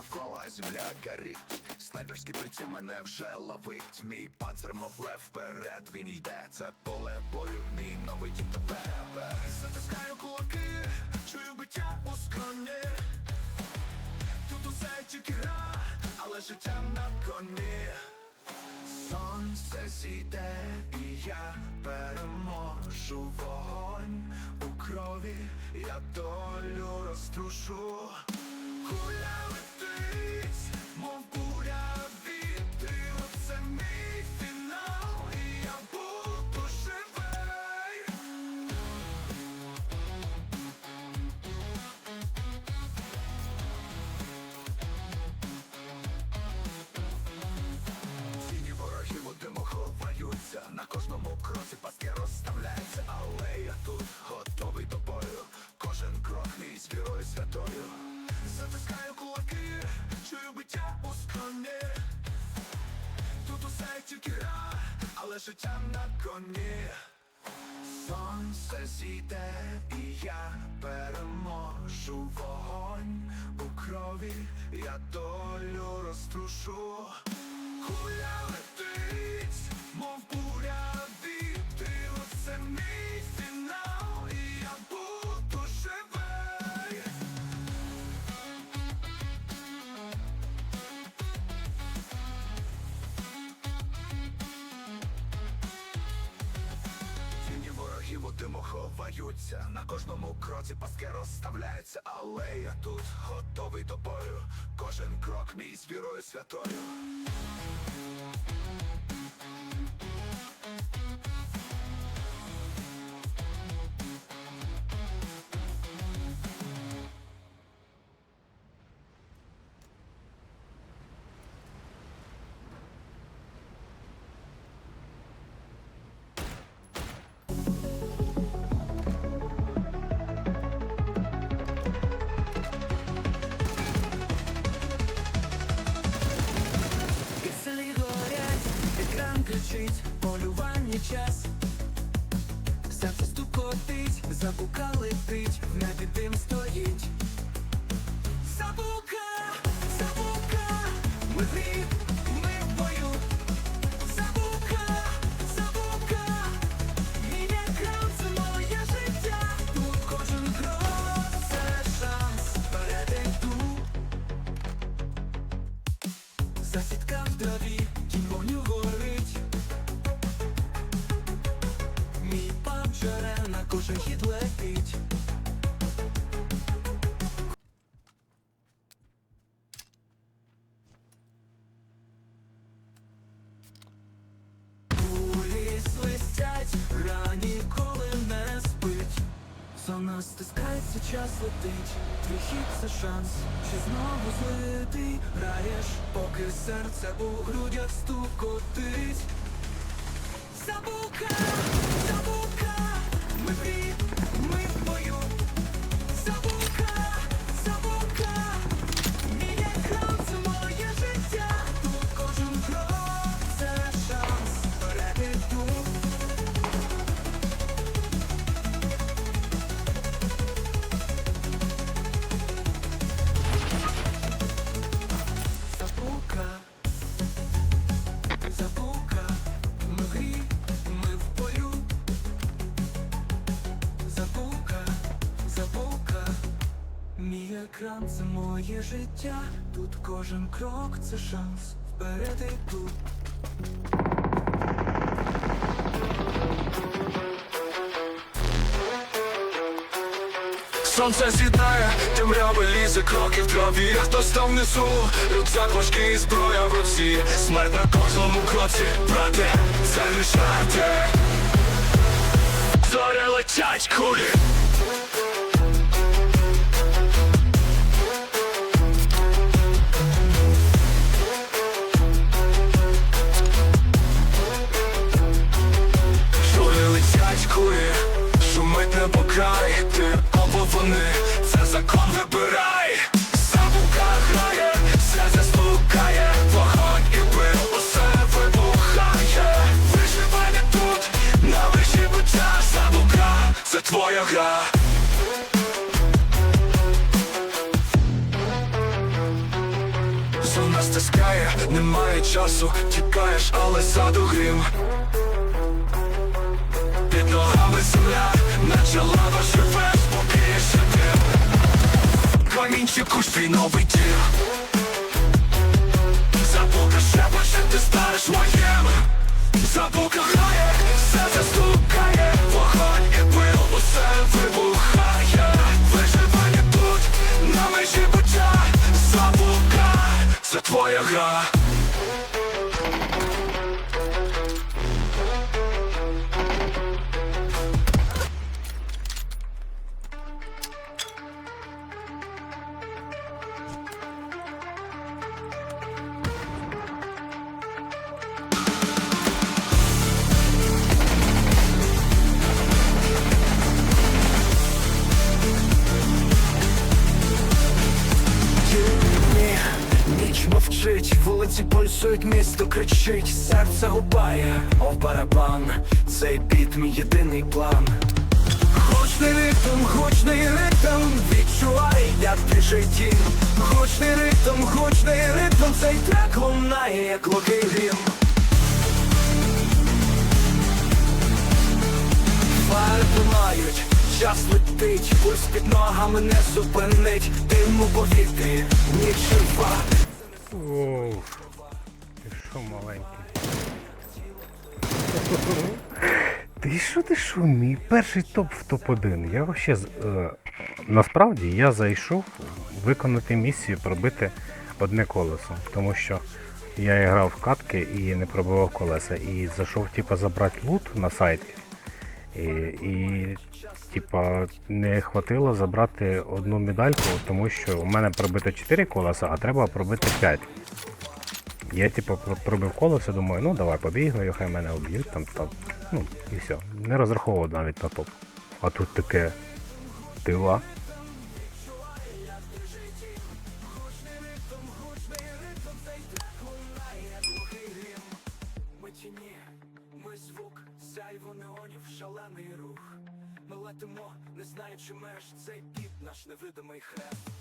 навколо земля горить. Снайперський приціл мене вже ловить. Мій панцир мов лев вперед він йде. Це поле бою, мій новий дім тебе Затискаю кулаки, чую биття у скроні. Тут усе тільки гра, але життя на коні. Сонце зійде, і я переможу вогонь. У крові, я долю розтрушу. Тільки гра, але життям на коні Сонце зійде, і я переможу вогонь у крові, я долю розтрушу. Куля летить, диму ховаються На кожному кроці паски розставляються. Але я тут готовий до бою. Кожен крок мій з вірою святою David. Сон стискається, час летить, твій шанс, чи знову злитий граєш, поки серце у грудях стукотить. Забука, забука, ми в ми мій екран це моє життя. Тут кожен крок це шанс. Вперед іду. Сонце сідає, темрява лізе, кроки в траві Хто став внизу, рюкзак важкий, зброя в руці Смерть на кожному кроці, брате, не Зоря летять кулі закони, це закон вибирай, Забука грає, все заслукає, вогонь і пил, усе вибухає, Виживання тут, на вищі буття, Забука, це твоя гра. Зона стискає, немає часу, тікаєш, але саду грім. Під ногами земля, наче лава жива Твій новий дім Забука ще ти станеш моєм Забука грає, серце стукає вулиці пульсують, місто кричить, серце губає, о барабан, цей біт мій єдиний план. Гучний ритм, гучний ритм, відчувай, як ти житті. Гучний ритм, гучний ритм, цей трек лунає, як лукий грім. Фари лунають, час летить, пульс під ногами не зупинить, дим у повітрі, ніч жива. Оу, що маленький? Ти що, ти що, мій перший топ в топ-1. Я вообще е, насправді я зайшов виконати місію пробити одне колесо, тому що я грав в катки і не пробивав колеса. І зайшов типа забрати лут на сайті. І, і типа не хватило забрати одну медальку, тому що у мене пробито 4 колеса, а треба пробити 5. Я типу про- пробив колесо, думаю, ну давай побігаю, хай мене об'ють там, там. Ну і все. Не розраховував навіть на топ. А тут таке неонів, шалений рух. Ми летимо, не знаючи меж, цей піт наш невидимий хрест.